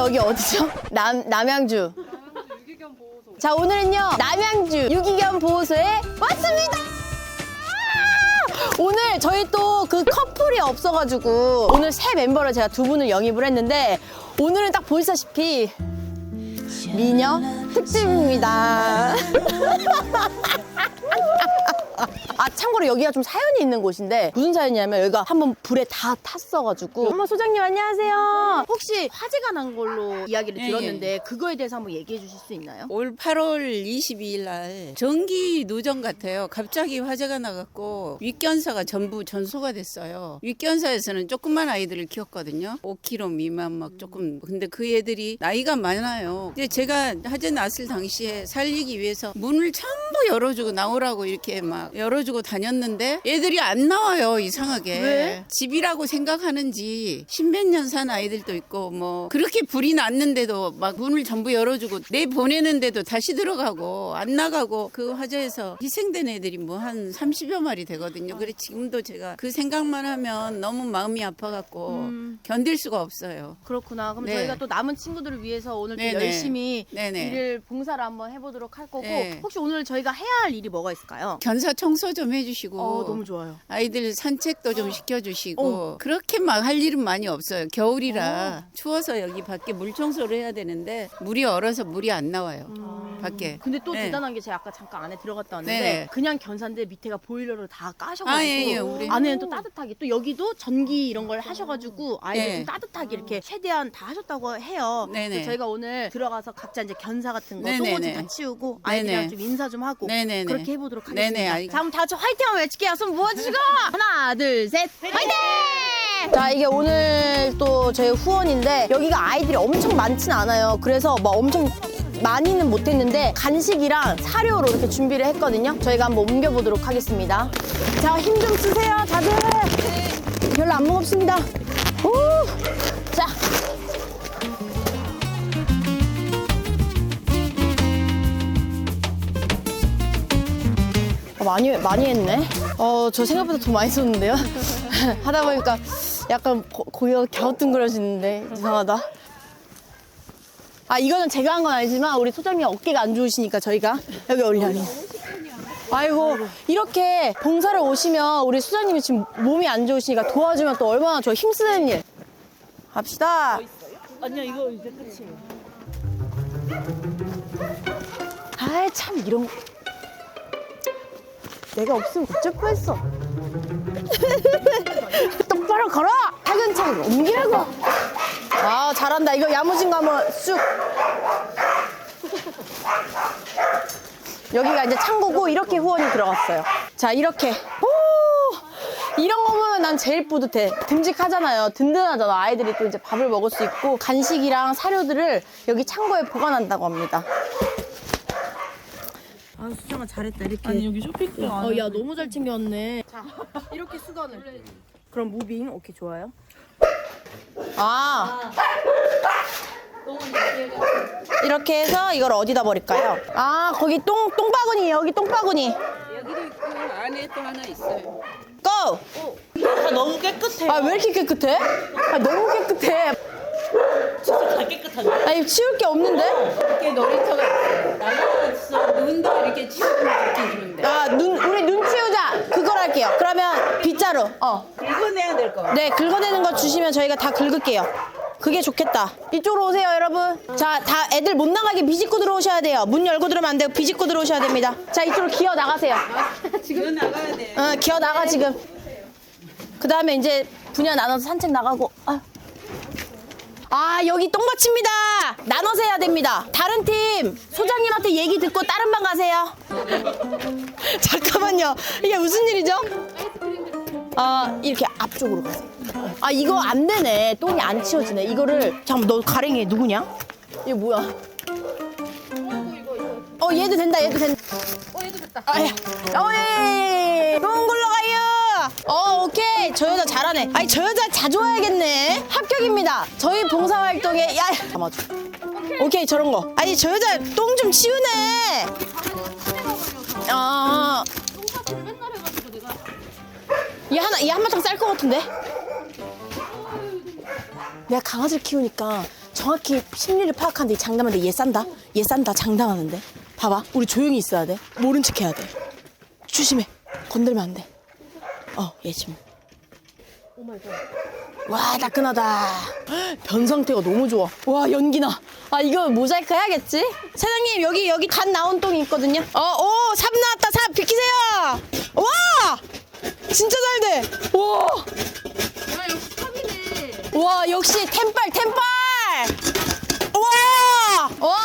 여기 어디죠? 남, 남양주. 자, 오늘은요, 남양주 유기견 보호소에 왔습니다! 오늘 저희 또 그 커플이 없어가지고 오늘 새 멤버를 제가 두 분을 영입을 했는데 오늘은 딱 보시다시피 미녀 특집입니다. 아 참고로 여기가 좀 사연이 있는 곳인데 무슨 사연이냐면 여기가 한번 불에 다 탔어가지고 어머 소장님 안녕하세요. 혹시 화재가 난 걸로 이야기를 예, 들었는데 그거에 대해서 한번 얘기해 주실 수 있나요? 올 8월 22일 날 전기 누전 같아요. 갑자기 화재가 나갖고 윗견사가 전부 전소가 됐어요. 윗견사에서는 조그만 아이들을 키웠거든요. 5kg 미만 막 조금. 근데 그 애들이 나이가 많아요. 근데 제가 화재 났을 당시에 살리기 위해서 문을 전부 열어주고 나오라고 이렇게 막 열어주고 다녔는데 애들이 안 나와요. 이상하게. 왜? 집이라고 생각하는지 십몇 년 산 아이들도 있고 뭐 그렇게 불이 났는데도 막 문을 전부 열어주고 내 보내는데도 다시 들어가고 안 나가고 그 화재에서 희생된 애들이 뭐 한 30여 마리 되거든요. 그래 지금도 제가 그 생각만 하면 너무 마음이 아파갖고 음. 견딜 수가 없어요. 그렇구나. 그럼 네. 저희가 또 남은 친구들을 위해서 오늘 또 네네. 열심히 네네. 일을 봉사를 한번 해보도록 할 거고 네. 혹시 오늘 저희가 해야 할 일이 뭐가 있을까요? 견사 청소 좀 해주시고 어 너무 좋아요. 아이들 산책도 좀 시켜주시고 어. 그렇게 막 할 일은 많이 없어요. 겨울이라 추워서 여기 밖에 물 청소를 해야 되는데 물이 얼어서 물이 안 나와요. 밖에. 근데 또 네. 대단한 게 제가 아까 잠깐 안에 들어갔다 왔는데 네네. 그냥 견사인데 밑에가 보일러를 다 까셔가지고 아, 예, 예, 우리. 안에는 또 따뜻하게 또 여기도 전기 이런 걸 하셔가지고 아이들 네. 좀 따뜻하게 이렇게 최대한 다 하셨다고 해요. 네네. 그래서 저희가 오늘 들어가서 각자 이제 견사 같은 거 네네네. 똥오줌 다 치우고 아이들이랑 네네. 좀 인사 좀 하고 네네네. 그렇게 해보도록 네네, 하겠습니다. 알겠- 자 그럼 다 같이 화이팅 한번 외칠게요. 손 모아주시고 하나 둘 셋 화이팅! 자 이게 오늘 또 저희 후원인데 여기가 아이들이 엄청 많진 않아요. 그래서 뭐 엄청 많이는 못했는데 간식이랑 사료로 이렇게 준비를 했거든요. 저희가 한번 옮겨보도록 하겠습니다. 자 힘 좀 쓰세요 다들. 별로 안 무겁습니다. 오! 자. 어, 많이 많이 했네. 어, 저 생각보다 돈 많이 썼는데요. 하다 보니까 약간 고, 고개가 갸우뚱그려지는데 이상하다. 아 이거는 제가 한 건 아니지만 우리 소장님 어깨가 안 좋으시니까 저희가 여기 올려요. 아이고 이렇게 봉사를 오시면 우리 수장님이 지금 몸이 안 좋으시니까 도와주면 또 얼마나 저 힘쓰는 일. 합시다. 아니야 이거 이제 끝이에요. 아이 참 이런 거. 내가 없으면 어쩔 뻔했어. 똑바로 걸어. 차근차근 옮기라고. 아 잘한다. 이거 야무진 거 한번 쑥. 여기가 이제 창고고 이렇게 후원이 들어갔어요. 자 이렇게. 오! 이런 거 보면 난 제일 뿌듯해. 듬직하잖아요. 든든하잖아. 아이들이 또 이제 밥을 먹을 수 있고 간식이랑 사료들을 여기 창고에 보관한다고 합니다. 아 수정아 잘했다 이렇게. 아니 여기 쇼핑도 안 어, 야, 너무 잘 챙겼네. 자, 이렇게 수건을. 그럼 무빙, 오케이, 좋아요. 아. 이렇게 해서 이걸 어디다 버릴까요? 아, 거기 똥, 똥바구니, 여기 똥바구니. 여기도 있고 안에 또 하나 있어요. 고! 다 너무 깨끗해. 아, 왜 이렇게 깨끗해? 아, 너무 깨끗해. 진짜 다 깨끗한데? 아니, 치울 게 없는데? 이렇게 놀이터가 있어요. 나가서 눈도 이렇게 치우면 좋긴 좋은데. 아, 눈, 우리 눈 치우자. 그걸 할게요. 그러면 빗자루. 어. 긁어내야 될 거. 네, 긁어내는 거 주시면 저희가 다 긁을게요. 그게 좋겠다. 이쪽으로 오세요, 여러분. 자, 다 애들 못 나가게 비집고 들어오셔야 돼요. 문 열고 들어오면 안 돼요. 비집고 들어오셔야 됩니다. 자, 이쪽으로 기어 나가세요. 지금 나가야 돼. 어, 기어 나가, 지금. 그 다음에 이제 분야 나눠서 산책 나가고. 아. 아, 여기 똥밭입니다. 나눠서 해야 됩니다. 다른 팀, 소장님한테 얘기 듣고 다른 방 가세요. 잠깐만요. 이게 무슨 일이죠? 아, 이렇게 앞쪽으로 가세요. 아, 이거 안 되네. 똥이 안 치워지네. 이거를, 잠깐만, 너 가랭이 누구냐? 이거 뭐야? 어, 얘도 된다, 얘도 된다. 어, 얘도 됐다. 아, 야. 어, 예. 좋은 걸로 가요. 어, 오케이. 저 여자 잘하네. 아니, 저 여자 자주 와야겠네. 합격입니다. 저희 봉사활동에, 야, 담아줘. 오케이, 저런 거. 아니, 저 여자 똥 좀 치우네. 아. 얘 하나, 얘 한바탕 쌀 것 같은데? 내가 강아지를 키우니까 정확히 심리를 파악하는데 장담하는데 얘 싼다. 얘 싼다. 장담하는데. 봐봐. 우리 조용히 있어야 돼. 모른 척 해야 돼. 조심해. 건들면 안 돼. 어, 얘 지금. 와, 따끈하다. 변 상태가 너무 좋아. 와, 연기나. 아, 이거 모자이크 해야겠지? 사장님, 여기, 여기 간 나온 똥이 있거든요. 어, 오, 삽 나왔다, 삽. 비키세요. 와! 진짜 잘 돼. 와. 와 역시 템빨 템빨 와! 와!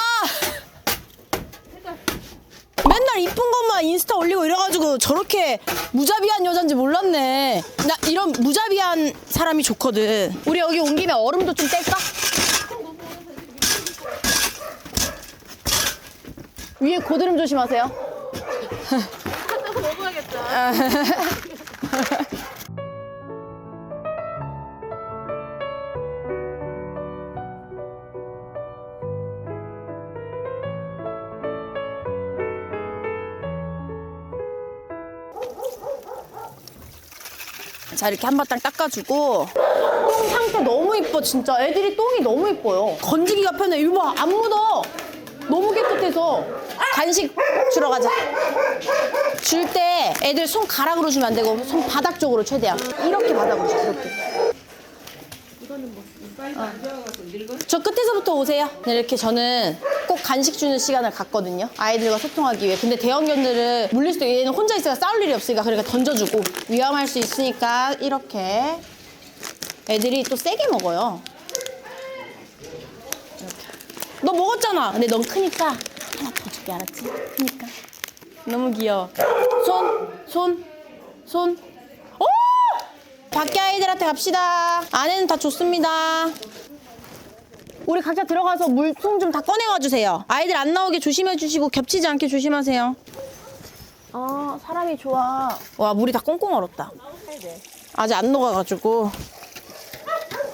맨날 이쁜 것만 인스타 올리고 이래가지고 저렇게 무자비한 여잔지 몰랐네. 나 이런 무자비한 사람이 좋거든. 우리 여기 온 김에 얼음도 좀 뗄까? 위에 고드름 조심하세요 자 이렇게 한바탕 닦아주고. 똥 상태 너무 이뻐 진짜. 애들이 똥이 너무 이뻐요. 건지기가 편해. 이거 봐안 묻어. 너무 깨끗해서. 간식 주러 가자. 줄 때 애들 손가락으로 주면 안 되고 손바닥 쪽으로 최대한. 이렇게 바닥으로 줘 이렇게. 어. 저 끝에서부터 오세요. 네, 이렇게 저는 꼭 간식 주는 시간을 갖거든요. 아이들과 소통하기 위해. 근데 대형견들은 물릴 수도 얘는 혼자 있으니까 싸울 일이 없으니까 그러니까 던져주고 위험할 수 있으니까 이렇게 애들이 또 세게 먹어요. 이렇게. 너 먹었잖아. 근데 넌 크니까 하나 더 줄게 알았지? 크니까. 너무 귀여워. 손, 손, 손. 오! 밖에 아이들한테 갑시다. 안에는 다 좋습니다. 우리 각자 들어가서 물통 좀 다 꺼내와 주세요. 아이들 안 나오게 조심해 주시고 겹치지 않게 조심하세요. 아, 사람이 좋아. 와, 물이 다 꽁꽁 얼었다. 아직 안 녹아가지고.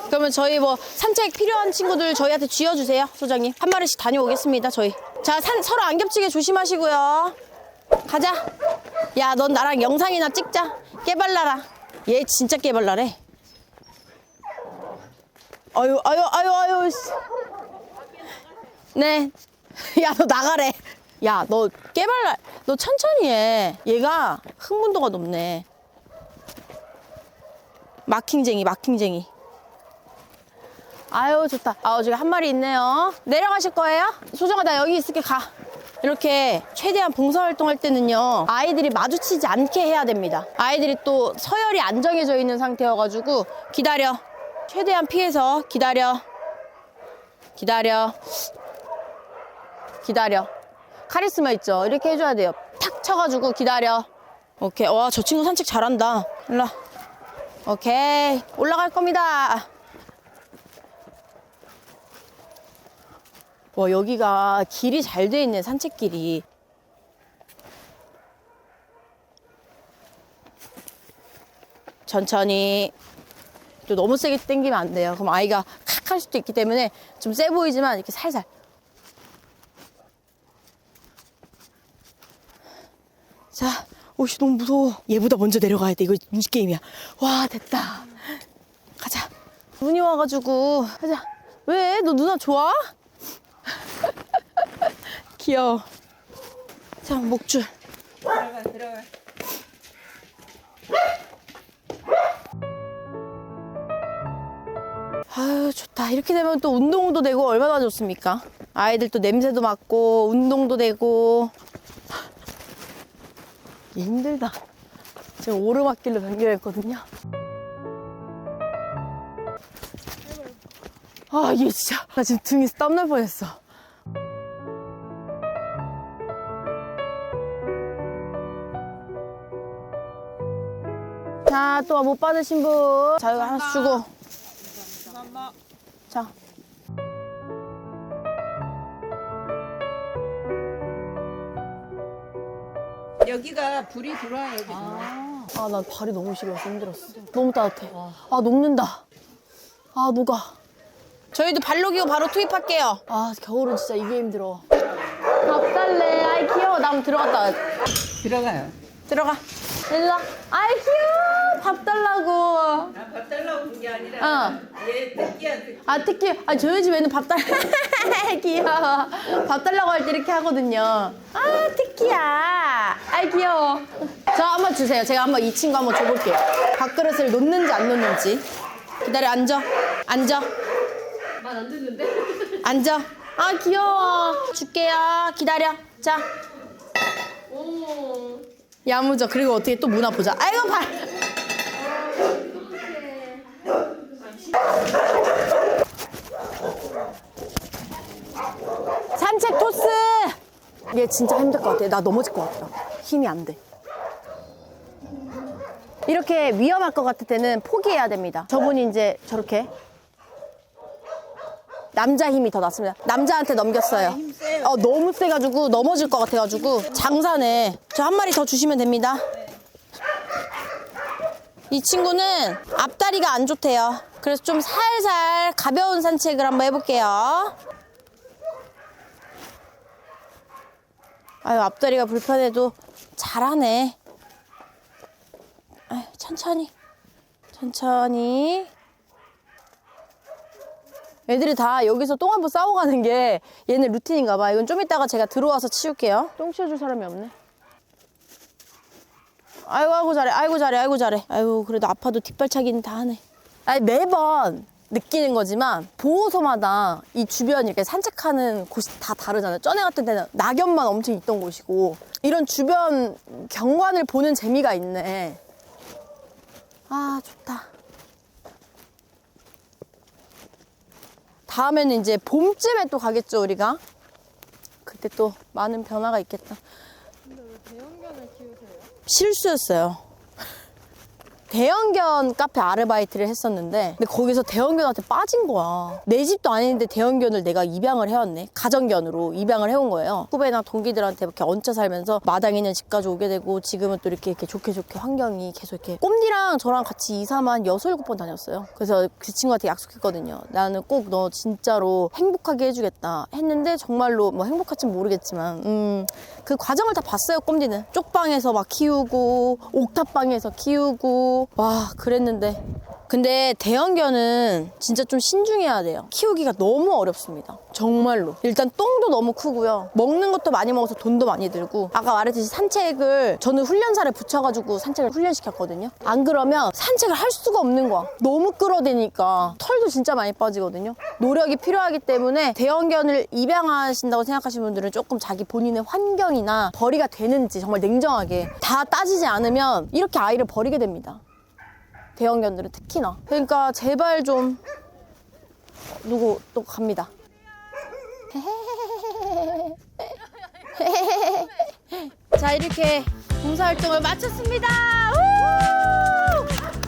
그러면 저희 뭐 산책 필요한 친구들 저희한테 쥐어주세요, 소장님. 한 마리씩 다녀오겠습니다, 저희. 자, 산, 서로 안 겹치게 조심하시고요. 가자. 야, 넌 나랑 영상이나 찍자. 깨발라라. 얘 진짜 깨발라래. 아유, 아유, 아유, 아유. 씨. 네. 야, 너 나가래. 야, 너 깨발라. 너 천천히 해. 얘가 흥분도가 높네. 마킹쟁이, 마킹쟁이. 아유, 좋다. 아, 저기 한 마리 있네요. 내려가실 거예요? 소정아, 나 여기 있을게. 가. 이렇게 최대한 봉사활동 할 때는요, 아이들이 마주치지 않게 해야 됩니다. 아이들이 또 서열이 안 정해져 있는 상태여가지고, 기다려. 최대한 피해서 기다려. 기다려. 기다려. 카리스마 있죠? 이렇게 해줘야 돼요. 탁 쳐가지고 기다려. 오케이. 와, 저 친구 산책 잘한다. 와. 오케이. 올라갈 겁니다. 와, 여기가 길이 잘 돼 있네, 산책길이. 천천히. 또 너무 세게 당기면 안 돼요. 그럼 아이가 칵 할 수도 있기 때문에 좀 세 보이지만 이렇게 살살. 자, 오씨 너무 무서워. 얘보다 먼저 내려가야 돼. 이거 눈치 게임이야. 와, 됐다. 가자. 눈이 와가지고 가자. 왜? 너 누나 좋아? 귀여워. 자, 목줄. 들어가 들어가. 아유, 좋다. 이렇게 되면 또 운동도 되고 얼마나 좋습니까? 아이들 또 냄새도 맡고, 운동도 되고. 힘들다. 지금 오르막길로 변경했거든요. 아, 얘 진짜. 나 지금 등이 땀날 뻔했어. 자, 또 못 받으신 분. 자, 이거 하나씩 주고. 자. 여기가 불이 들어와야 되거든요. 아, 난 발이 너무 시려서 힘들었어. 너무 따뜻해. 아, 녹는다. 아, 녹아. 저희도 발 녹이고 바로 투입할게요. 아, 겨울은 진짜 이게 힘들어. 밥 달래. 아이, 귀여워. 나 한번 들어갔다. 들어가요. 들어가. 일로 와. 아이, 귀여워. 밥 달라고. 밥 달라고 온게 아니라 어. 얘 새끼한테 아 특히 아 저희 집에는 밥 달. 귀여워. 밥 달라고 할 때 이렇게 하거든요. 아 특기야. 아 귀여워. 저 한번 주세요. 제가 한번 이 친구 한번 줘볼게요. 밥그릇을 놓는지 안 놓는지. 기다려 앉아. 앉아. 말안 듣는데? 앉아. 아 귀여워. 줄게요. 기다려. 자. 야무져. 그리고 어떻게 또 문화 보자. 아이고 발. 산책 토스. 얘 진짜 힘들 것 같아. 나 넘어질 것 같아. 힘이 안 돼. 이렇게 위험할 것 같을 때는 포기해야 됩니다. 저분이 이제 저렇게 남자 힘이 더 낫습니다. 남자한테 넘겼어요. 힘 세요. 어, 너무 세가지고 넘어질 것 같아가지고 장사네. 저 한 마리 더 주시면 됩니다. 이 친구는 앞다리가 안 좋대요. 그래서 좀 살살 가벼운 산책을 한번 해볼게요. 아유, 앞다리가 불편해도 잘하네. 아유, 천천히. 천천히. 애들이 다 여기서 똥 한 번 싸고 가는 게 얘네 루틴인가 봐. 이건 좀 이따가 제가 들어와서 치울게요. 똥 치워줄 사람이 없네. 아이고 아이고 잘해. 아이고 잘해. 아이고 잘해. 아이고 그래도 아파도 뒷발차기는 다 하네. 아니 매번 느끼는 거지만 보호소마다 이 주변 이렇게 산책하는 곳이 다 다르잖아요. 전에 같은 데는 낙엽만 엄청 있던 곳이고 이런 주변 경관을 보는 재미가 있네. 아 좋다. 다음에는 이제 봄쯤에 또 가겠죠 우리가? 그때 또 많은 변화가 있겠다 실수였어요. 대형견 카페 아르바이트를 했었는데 근데 거기서 대형견한테 빠진 거야. 내 집도 아닌데 대형견을 내가 입양을 해왔네. 가정견으로 입양을 해온 거예요. 후배나 동기들한테 이렇게 얹혀 살면서 마당에 있는 집까지 오게 되고 지금은 또 이렇게, 이렇게 좋게 좋게 환경이 계속 이렇게 꼼니랑 저랑 같이 이사만 여섯 일곱 번 다녔어요. 그래서 그 친구한테 약속했거든요. 나는 꼭 너 진짜로 행복하게 해주겠다 했는데 정말로 뭐 행복할진 모르겠지만 음, 그 과정을 다 봤어요 꼼디는 쪽방에서 막 키우고 옥탑방에서 키우고 와 그랬는데. 근데 대형견은 진짜 좀 신중해야 돼요. 키우기가 너무 어렵습니다. 정말로. 일단 똥도 너무 크고요. 먹는 것도 많이 먹어서 돈도 많이 들고. 아까 말했듯이 산책을 저는 훈련사를 붙여가지고 산책을 훈련시켰거든요. 안 그러면 산책을 할 수가 없는 거야. 너무 끌어대니까 털도 진짜 많이 빠지거든요. 노력이 필요하기 때문에 대형견을 입양하신다고 생각하시는 분들은 조금 자기 본인의 환경이나 벌이가 되는지 정말 냉정하게 다 따지지 않으면 이렇게 아이를 버리게 됩니다 대형 견들은 특히나 그러니까 제발 좀 누구 또 갑니다 자 이렇게 봉사활동을 마쳤습니다 우!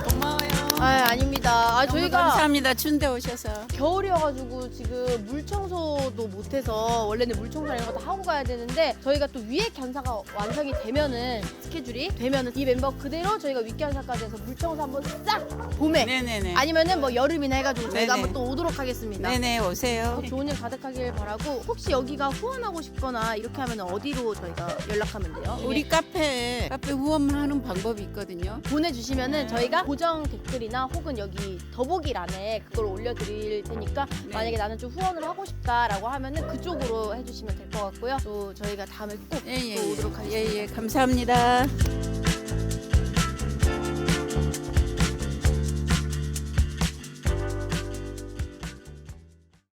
고마워요. 아 아닙니다 아 너무 저희가 감사합니다. 춘대 오셔서. 겨울이어가지고 지금 물 청소도 못해서 원래는 물 청소 이런 거 다 하고 가야 되는데 저희가 또 위에 견사가 완성이 되면은 스케줄이 되면은 이 멤버 그대로 저희가 윗견사까지 해서 물 청소 한번 싹 봄에 네네네. 아니면은 뭐 여름이나 해가지고 저희가 네네. 한번 또 오도록 하겠습니다. 네네 오세요. 좋은 일 가득하길 바라고 혹시 여기가 후원하고 싶거나 이렇게 하면 어디로 저희가 연락하면 돼요? 우리 카페에 카페 후원하는 방법이 있거든요. 보내주시면은 저희가 고정 댓글이나 혹은 여기 더보기란에 그걸 올려드릴 테니까 네. 만약에 나는 좀 후원을 하고 싶다라고 하면은 그쪽으로 해주시면 될 것 같고요. 또 저희가 다음에 꼭 예예 또 오도록 하겠습니다. 예 예 감사합니다.